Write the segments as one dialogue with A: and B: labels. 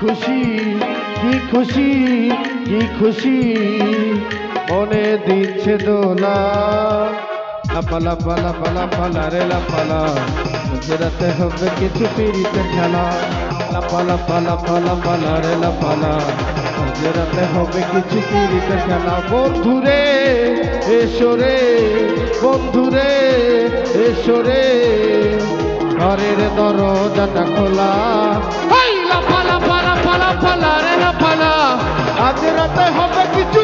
A: খুশি, কি খুশি কি খুশি? মনে দিচ্ছে দোলা। লাপালা পালা পালা পালা রে লাপালা গুজরাতে হবে কিছু পিড়িতে খেলা। লাপালা পালা পালা পালা রে লাপালা গুজরাতে হবে কিছু পিড়িতে খেলা। বন্ধুরে এসো রে বন্ধুরে এসো রে। ঘরের দরজাটা খোলা। আজ রাতে হবে কিছু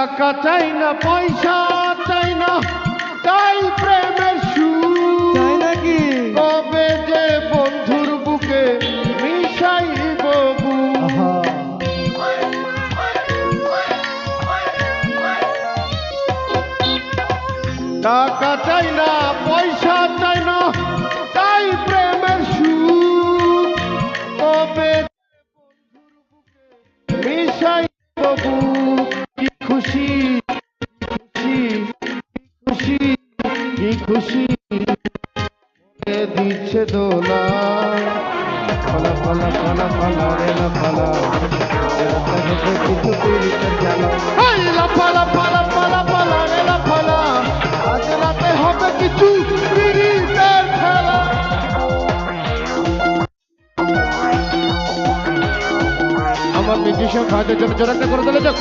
A: টাকা চাই না পয়সা চাই না। খুশি দিচ্ছে দোলা। ফলা ফলা ফলা ফলা, রে আমার মিউজিশিয়ান ভাইদের জন্য জোরাটা করে দিলে যাক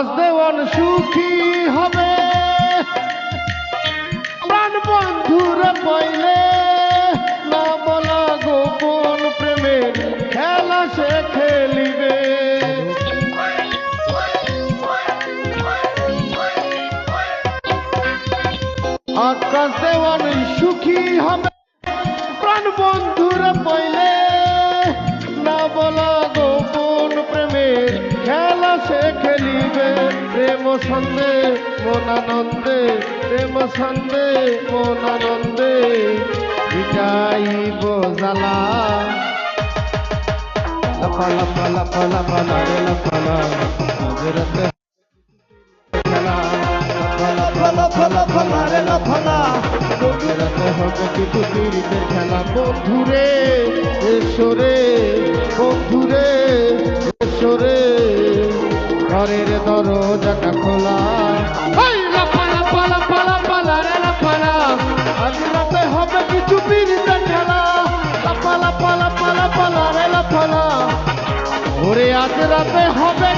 A: আকাশ দেওয়ান সুখী হবে। প্রাণ বন্ধুরে পাইলে না বলা গোপন প্রেমের খেলা সে খেলিবে। আকাশ দেওয়ান সুখী হবে। প্রাণ বন্ধুরে পাইলে না বলা গোপন প্রেমের প্রেম সন্দে মনানন্দে প্রেম সন্দে মনানন্দে মিটাইব জ্বালা লাফা লাফা লাফা লাফা লারে লাফা লা হাজরতে খেলা লাফা লাফা লাফা ঘরের দরজাটা খোলা। হাই লাফা লাফা লাফা লাফা লারে লাফা লা আজ রাতে হবে কিছু পালা লাফা লাফা লাফা লারে লাফা লা ওরে, আজ রাতে হবে